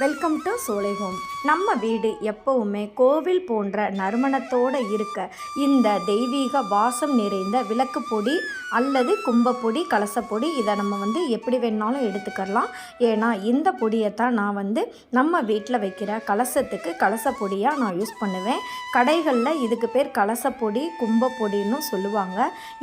Welcome to சோலை home நம்ம வீடு எப்பவுமே கோவில் போன்ற நறுமணத்தோடு இருக்க இந்த தெய்வீக வாசம் நிறைந்த விளக்கு பொடி அல்லது கும்பப்பொடி கலசப்பொடி இதை நம்ம வந்து எப்படி வேணாலும் எடுத்துக்கலாம். ஏன்னா இந்த பொடியை தான் நான் வந்து நம்ம வீட்டில் வைக்கிற கலசத்துக்கு கலசப்பொடியாக நான் யூஸ் பண்ணுவேன். கடைகளில் இதுக்கு பேர் கலசப்பொடி கும்பப்பொடின்னு சொல்லுவாங்க.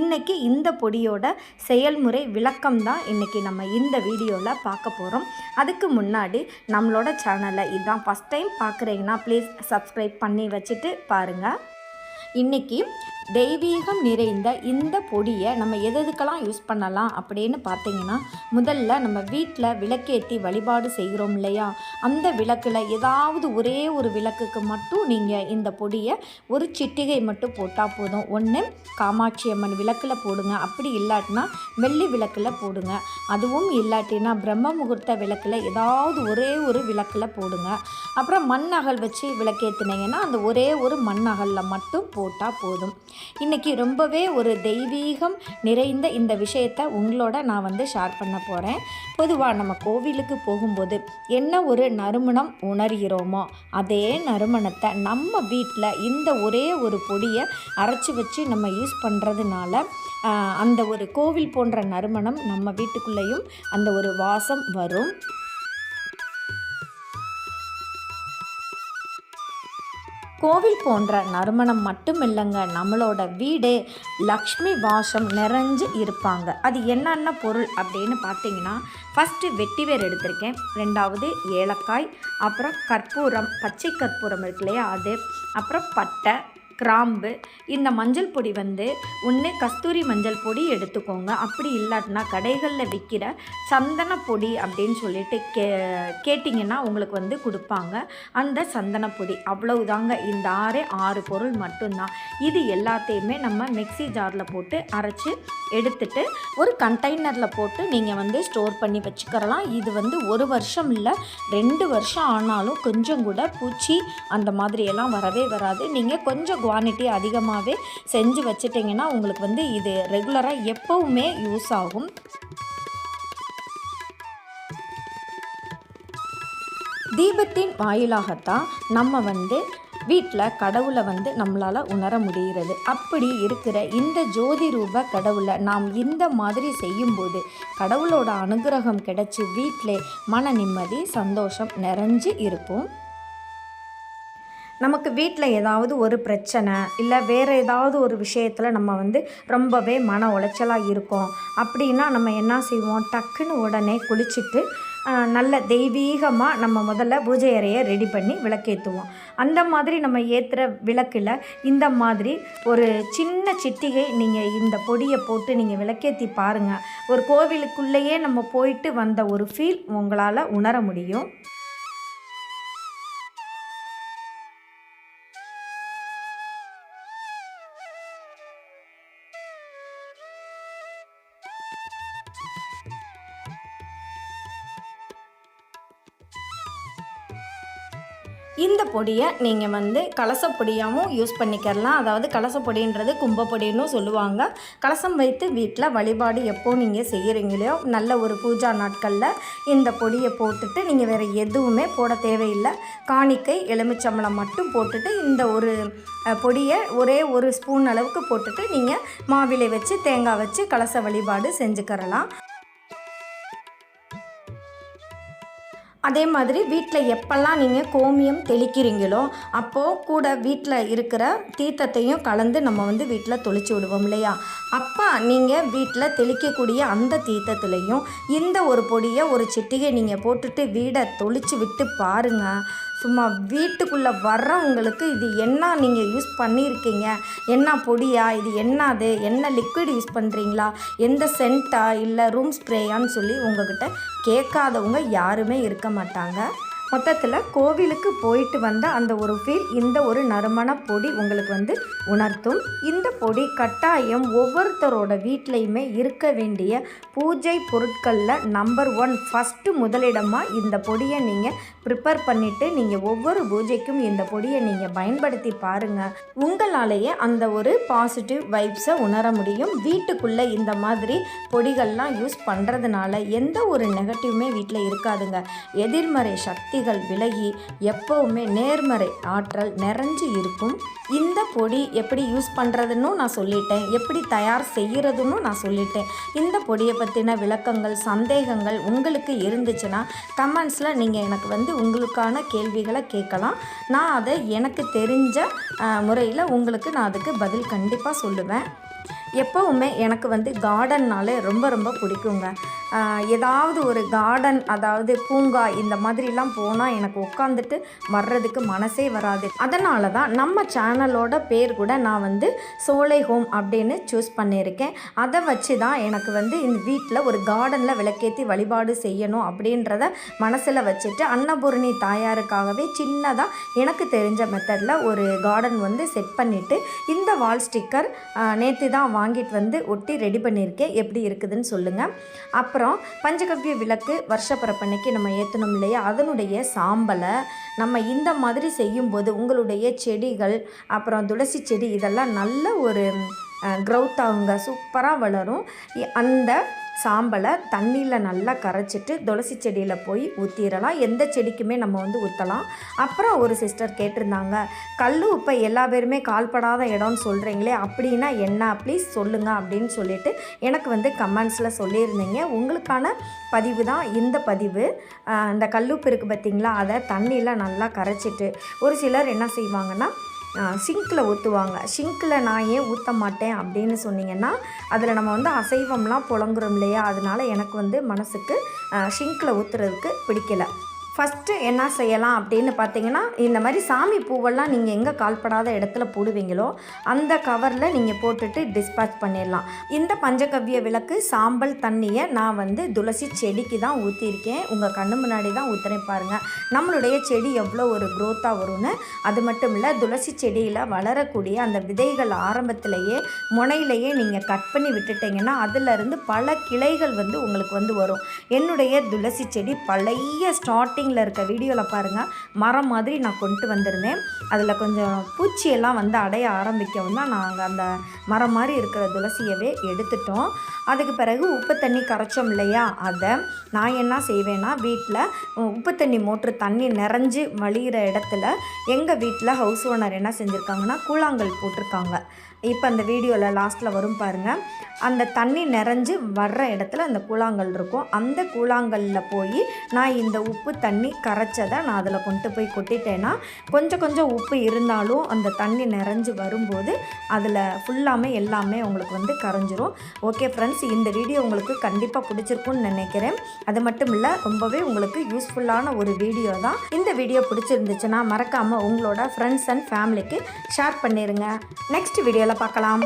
இன்றைக்கி இந்த பொடியோட செயல்முறை விளக்கம் தான் இன்றைக்கி நம்ம இந்த வீடியோவில் பார்க்க போகிறோம் அதுக்கு முன்னாடி நம்மளோட சேனலை இதான் ஃபஸ்ட் டைம் பார்க்குறீங்கன்னா ப்ளீஸ் சப்ஸ்கிரைப் பண்ணி வச்சுட்டு பாருங்கள் இன்றைக்கி தெய்வீகம் நிறைந்த இந்த பொடியை நம்ம எது எதுக்கெல்லாம் யூஸ் பண்ணலாம் அப்படின்னு பார்த்தீங்கன்னா முதல்ல நம்ம வீட்டில் விளக்கேற்றி வழிபாடு செய்கிறோம் இல்லையா? அந்த விளக்கில் ஏதாவது ஒரே ஒரு விளக்குக்கு மட்டும் நீங்கள் இந்த பொடியை ஒரு சிட்டிகை மட்டும் போட்டால் போதும். ஒன்று காமாட்சி அம்மன் விளக்கில் போடுங்க. அப்படி இல்லாட்டினா வெள்ளி விளக்கில் போடுங்க. அதுவும் இல்லாட்டினா பிரம்ம முகூர்த்த விளக்கில் ஏதாவது ஒரே ஒரு விளக்கில் போடுங்க. அப்புறம் மண் அகல் வச்சு விளக்கேற்றினீங்கன்னா அந்த ஒரே ஒரு மண் அகலில் மட்டும் போட்டால் போதும். இன்றைக்கி ரொம்பவே ஒரு தெய்வீகம் நிறைந்த இந்த விஷயத்தை உங்களோட நான் வந்து ஷேர் பண்ண போகிறேன் பொதுவாக நம்ம கோவிலுக்கு போகும்போது என்ன ஒரு நறுமணம் உணர்கிறோமோ அதே நறுமணத்தை நம்ம வீட்டில் இந்த ஒரே ஒரு பொடியை அரைச்சி வச்சு நம்ம யூஸ் பண்ணுறதுனால அந்த ஒரு கோவில் போன்ற நறுமணம் நம்ம வீட்டுக்குள்ளேயும் அந்த ஒரு வாசம் வரும். கோவில் போன்ற நறுமணம் மட்டும் இல்லைங்க நம்மளோட வீடே லக்ஷ்மி வாசம் நிறைஞ்சு இருப்பாங்க. அது என்னென்ன பொருள் அப்படின்னு பார்த்தீங்கன்னா ஃபஸ்ட்டு வெட்டிவேர் எடுத்திருக்கேன். ரெண்டாவது ஏலக்காய் அப்புறம் கற்பூரம் பச்சை கற்பூரம் இருக்கு இல்லையா அது அப்புறம் பட்டை கிராம்பு இந்த மஞ்சள் பொடி வந்து ஒன்று கஸ்தூரி மஞ்சள் பொடி எடுத்துக்கோங்க. அப்படி இல்லாட்டினா கடைகளில் விற்கிற சந்தன பொடி அப்படின்னு சொல்லிட்டு கே கேட்டிங்கன்னா உங்களுக்கு வந்து கொடுப்பாங்க. அந்த சந்தன பொடி அவ்வளவுதாங்க. இந்த ஆறு ஆறு பொருள் மட்டும்தான். இது எல்லாத்தையுமே நம்ம மிக்ஸி ஜாரில் போட்டு அரைச்சி எடுத்துட்டு ஒரு கண்டெய்னரில் போட்டு நீங்கள் வந்து ஸ்டோர் பண்ணி வச்சுக்கிறலாம். இது வந்து ஒரு வருஷம் இல்லை ரெண்டு வருஷம் ஆனாலும் கொஞ்சம் கூட பூச்சி அந்த மாதிரியெல்லாம் வரவே வராது. நீங்கள் கொஞ்சம் குவான்டிட்டி அதிகமாகவே செஞ்சு வச்சுட்டிங்கன்னா உங்களுக்கு வந்து இது ரெகுலராக எப்போவுமே யூஸ் ஆகும். தீபத்தின் வாயிலாகத்தான் நம்ம வந்து வீட்டில் கடவுளை வந்து நம்மளால் உணர முடிகிறது. அப்படி இருக்கிற இந்த ஜோதி ரூப கடவுளை நாம் இந்த மாதிரி செய்யும்போது கடவுளோட அனுகிரகம் கிடைச்சி வீட்டிலே மன நிம்மதி சந்தோஷம் நிறைஞ்சு இருக்கும். நமக்கு வீட்டில் ஏதாவது ஒரு பிரச்சனை இல்லை வேறு ஏதாவது ஒரு விஷயத்தில் நம்ம வந்து ரொம்பவே மன உளைச்சலாக இருக்கோம். அப்படின்னா நம்ம என்ன செய்வோம்? டக்குன்னு உடனே குளிச்சுட்டு நல்ல தெய்வீகமாக நம்ம முதல்ல பூஜை அறையை ரெடி பண்ணி விளக்கேற்றுவோம் அந்த மாதிரி நம்ம ஏற்றுற விளக்கில் இந்த மாதிரி ஒரு சின்ன சிட்டிகை நீங்கள் இந்த பொடியை போட்டு நீங்கள் விளக்கேற்றி பாருங்கள் ஒரு கோவிலுக்குள்ளேயே நம்ம போயிட்டு வந்த ஒரு ஃபீல் உங்களால் உணர முடியும். இந்த பொடியை நீங்கள் வந்து கலசப்பொடியாகவும் யூஸ் பண்ணிக்கிறலாம் அதாவது கலசப்பொடின்றது கும்பப்பொடின்னு சொல்லுவாங்க. கலசம் வைத்து வீட்டில் வழிபாடு எப்போ நீங்கள் செய்கிறீங்களோ நல்ல ஒரு பூஜா நாட்களில் இந்த பொடியை போட்டுட்டு நீங்கள் வேறு எதுவுமே போட தேவையில்லை. காணிக்கை எலுமிச்சம்பழம் மட்டும் போட்டுட்டு இந்த ஒரு பொடியை ஒரே ஒரு ஸ்பூன் அளவுக்கு போட்டுட்டு நீங்கள் மாவிலை வச்சு தேங்காய் வச்சு கலச வழிபாடு செஞ்சுக்கிறலாம். அதே மாதிரி வீட்டில் எப்பெல்லாம் நீங்கள் கோமியம் தெளிக்கிறீங்களோ அப்போது கூட வீட்டில் இருக்கிற தீர்த்தத்தையும் கலந்து நம்ம வந்து வீட்டில் தொளிச்சு விடுவோம் இல்லையா? அப்பா நீங்கள் வீட்டில் தெளிக்கக்கூடிய அந்த தீர்த்தத்துலேயும் இந்த ஒரு பொடியை ஒரு சிட்டிகை நீங்கள் போட்டுட்டு வீடை தொளிச்சு விட்டு பாருங்கள் சும்மா வீட்டுக்குள்ளே வர்றவங்களுக்கு இது என்ன நீங்கள் யூஸ் பண்ணியிருக்கீங்க? என்ன பொடியா? இது என்னது? என்ன லிக்விட் யூஸ் பண்ணுறீங்களா எந்த சென்ட்டா இல்லை ரூம் ஸ்ப்ரேயான்னு சொல்லி உங்ககிட்ட கேட்காதவங்க யாருமே இருக்க மாட்டாங்க. மொத்தத்தில் கோவிலுக்கு போயிட்டு வந்த அந்த ஒரு ஃபீல் இந்த ஒரு நறுமண பொடி உங்களுக்கு வந்து உணர்த்தும். இந்த பொடி கட்டாயம் ஒவ்வொருத்தரோட வீட்லேயுமே இருக்க வேண்டிய பூஜை பொருட்களில் நம்பர் ஒன் ஃபஸ்ட்டு முதலிடமாக இந்த பொடியை நீங்கள் ப்ரிப்பேர் பண்ணிவிட்டு நீங்கள் ஒவ்வொரு பூஜைக்கும் இந்த பொடியை நீங்கள் பயன்படுத்தி பாருங்கள் உங்களாலேயே அந்த ஒரு பாசிட்டிவ் வைப்ஸை உணர முடியும். வீட்டுக்குள்ளே இந்த மாதிரி பொடிகள்லாம் யூஸ் பண்ணுறதுனால எந்த ஒரு நெகட்டிவுமே வீட்டில் இருக்காதுங்க. எதிர்மறை சக்தி சக்திகள் விலகி எப்போவுமே நேர்மறை ஆற்றல் நிறைஞ்சு இருக்கும். இந்த பொடி எப்படி யூஸ் பண்ணுறதுன்னு நான் சொல்லிட்டேன். எப்படி தயார் செய்கிறதுன்னு நான் சொல்லிட்டேன். இந்த பொடியை பற்றின விளக்கங்கள் சந்தேகங்கள் உங்களுக்கு இருந்துச்சுன்னா கமெண்ட்ஸில் நீங்கள் எனக்கு வந்து உங்களுக்கான கேள்விகளை கேட்கலாம். நான் அதை எனக்கு தெரிஞ்ச முறையில் உங்களுக்கு நான் அதுக்கு பதில் கண்டிப்பாக சொல்லுவேன். எப்போவுமே எனக்கு வந்து கார்டன்னாலே ரொம்ப ரொம்ப பிடிக்குங்க. ஏதாவது ஒரு கார்டன் அதாவது பூங்கா இந்த மாதிரிலாம் போனால் எனக்கு உட்காந்துட்டு வர்றதுக்கு மனசே வராது. அதனால தான் நம்ம சேனலோட பேர் கூட நான் வந்து சோலை ஹோம் அப்படின்னு சூஸ் பண்ணியிருக்கேன். அதை வச்சு தான் எனக்கு வந்து இந்த வீட்டில் ஒரு கார்டனில் விளக்கேற்றி வழிபாடு செய்யணும் அப்படின்றத மனசில் வச்சுட்டு அன்னபூரணி தாயாருக்காகவே சின்னதாக எனக்கு தெரிஞ்ச மெத்தடில் ஒரு கார்டன் வந்து செட் பண்ணிவிட்டு இந்த வால் ஸ்டிக்கர் நேற்று தான் வாங்கிட்டு வந்து ஒட்டி ரெடி பண்ணியிருக்கேன். எப்படி இருக்குதுன்னு சொல்லுங்கள் அப்புறம் அப்புறம் பஞ்சகவ்ய விளக்கு வருஷப்பிறப்பன்னைக்கு நம்ம ஏற்றணும் இல்லையா? அதனுடைய சாம்பலை நம்ம இந்த மாதிரி செய்யும்போது உங்களுடைய செடிகள் அப்புறம் துளசி செடி இதெல்லாம் நல்ல ஒரு க்ரௌத் அவங்க சூப்பராக வளரும். அந்த சாம்பலை தண்ணியில் நல்லா கரைச்சிட்டு துளசி செடியில் போய் ஊற்றிடலாம் எந்த செடிக்குமே நம்ம வந்து ஊற்றலாம் அப்புறம் ஒரு சிஸ்டர் கேட்டிருந்தாங்க கல் உப்பை எல்லா பேருமே கால்படாத இடம்னு சொல்கிறீங்களே அப்படின்னா என்ன? ப்ளீஸ் சொல்லுங்கள் அப்படின்னு சொல்லிட்டு எனக்கு வந்து கமெண்ட்ஸில் சொல்லியிருந்தீங்க. உங்களுக்கான பதிவு தான் இந்த பதிவு. அந்த கல் கல்லுப்பு இருக்குது பார்த்தீங்களா அதை தண்ணியில் நல்லா கரைச்சிட்டு ஒரு சிலர் என்ன செய்வாங்கன்னா சிங்கில் ஊற்றுவாங்க சிங்கில் நான் ஏன் ஊற்ற மாட்டேன் அப்படின்னு சொன்னீங்கன்னா அதில் நம்ம வந்து அசைவம்லாம் புழங்குறோம் இல்லையா? அதனால எனக்கு வந்து மனசுக்கு ஷிங்கில் ஊற்றுறதுக்கு பிடிக்கல. ஃபஸ்ட்டு என்ன செய்யலாம் அப்படின்னு பார்த்தீங்கன்னா இந்த மாதிரி சாமி பூவெல்லாம் நீங்கள் எங்கே கால்படாத இடத்துல போடுவீங்களோ அந்த கவரில் நீங்கள் போட்டுட்டு டிஸ்பேச் பண்ணிடலாம். இந்த பஞ்சகவ்ய விளக்கு சாம்பல் தண்ணியை நான் வந்து துளசி செடிக்கு தான் ஊற்றிருக்கேன் உங்கள் கண்ணு முன்னாடி தான் ஊற்றுறேன் பாருங்கள் நம்மளுடைய செடி எவ்வளோ ஒரு க்ரோத்தாக வரும்னு அது மட்டும் இல்லை துளசி செடியில் வளரக்கூடிய அந்த விதைகள் ஆரம்பத்திலேயே முனையிலேயே நீங்கள் கட் பண்ணி விட்டுட்டீங்கன்னா அதிலிருந்து பல கிளைகள் வந்து உங்களுக்கு வந்து வரும். என்னுடைய துளசி செடி பழைய ஸ்டார்டிங் ஸ்டார்டிங்கில் இருக்க வீடியோவில் பாருங்கள் மரம் மாதிரி நான் கொண்டு வந்திருந்தேன். அதில் கொஞ்சம் பூச்சியெல்லாம் வந்து அடைய ஆரம்பிக்கவும் தான் நாங்கள் அந்த மரம் மாதிரி இருக்கிற துளசியவே எடுத்துட்டோம். அதுக்கு பிறகு உப்பு தண்ணி கரைச்சோம் இல்லையா? அதை நான் என்ன செய்வேன்னா வீட்டில் உப்பு தண்ணி மோட்ரு தண்ணி நிறைஞ்சு வழிகிற இடத்துல எங்கள் வீட்டில் ஹவுஸ் ஓனர் என்ன செஞ்சுருக்காங்கன்னா கூழாங்கல் போட்டிருக்காங்க. இப்போ அந்த வீடியோவில் லாஸ்ட்டில் வரும் பாருங்கள் அந்த தண்ணி நிறைஞ்சு வர்ற இடத்துல அந்த கூழாங்கல் இருக்கும். அந்த கூழாங்கல்ல போய் நான் இந்த உப்பு தண்ணி கரைச்சதை நான் அதில் கொண்டு போய் கொட்டிட்டேன்னா கொஞ்சம் கொஞ்சம் உப்பு இருந்தாலும் அந்த தண்ணி நிறைஞ்சு வரும்போது அதில் ஃபுல்லாமே எல்லாமே உங்களுக்கு வந்து கரைஞ்சிரும். ஓகே ஃப்ரெண்ட்ஸ் இந்த வீடியோ உங்களுக்கு கண்டிப்பாக பிடிச்சிருக்கும்னு நினைக்கிறேன். அது மட்டும் இல்லை ரொம்பவே உங்களுக்கு யூஸ்ஃபுல்லான ஒரு வீடியோ தான். இந்த வீடியோ பிடிச்சிருந்துச்சுன்னா மறக்காமல் உங்களோட ஃப்ரெண்ட்ஸ் அண்ட் ஃபேமிலிக்கு ஷேர் பண்ணிடுங்க நெக்ஸ்ட் வீடியோவில் பார்க்கலாம்.